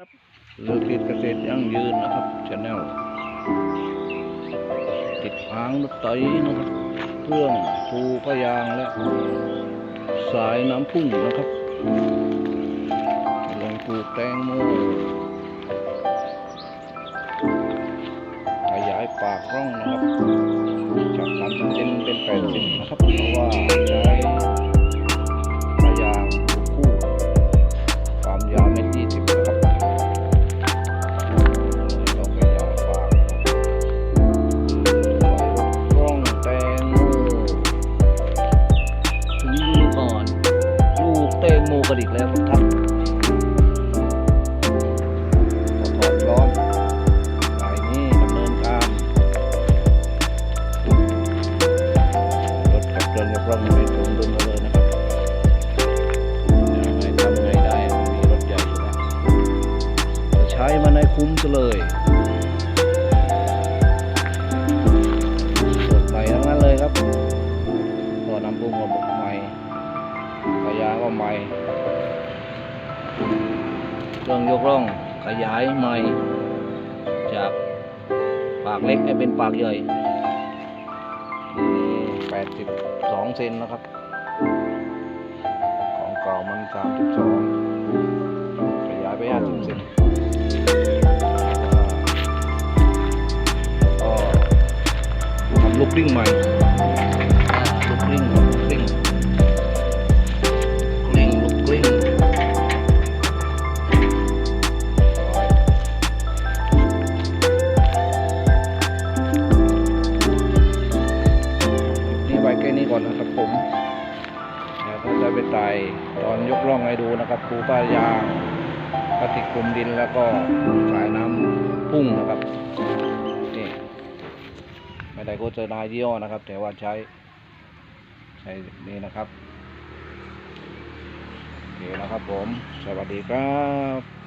ครับเลือกคิดเกษตรยั่งยืนนะครับชาแนลติดหางรถไถนะครับเครื่องปูพะยางและ สายน้ำพุ่งนะครับลงปลูกแตงโมขยายปากร่องนะครับจากสามสิบเซนเป็นแปดสิบนะครับเพราะว่า มกระดิกแล้วครับท่านพอถอดร้อนสายนี้ดำเนินการรถกับเครื่องยกร่องไม่สมดุลกันเลยนะครับยังไงทำไงได้มันมีรถใหญ่อยู่แล้วจะใช้มันในคุ้มซะเลย ยายก็ใหม่เครื่องยกร่องขยายใหม่ จากปากเล็กให้เป็นปากใหญ่แปดสิบสองเซนนะครับ ของเก่ามันสามสิบสองขยายไปห้าสิบเซนก็ทำลูกกลิ้งใหม่ลูกกลิ้ง อนนะครับผมเดี๋ยวก็จะไปไต่ตอนยกร่องให้ดูนะครับปูป้ายางพลาสติกคลุมดินแล้วก็สายน้ำพุ่งนะครับนี่ไม่ได้โฆษณายี่ห้อนะครับ แต่ว่าใช้ใช้นี่นะครับโอเคนะครับผม สวัสดีครับ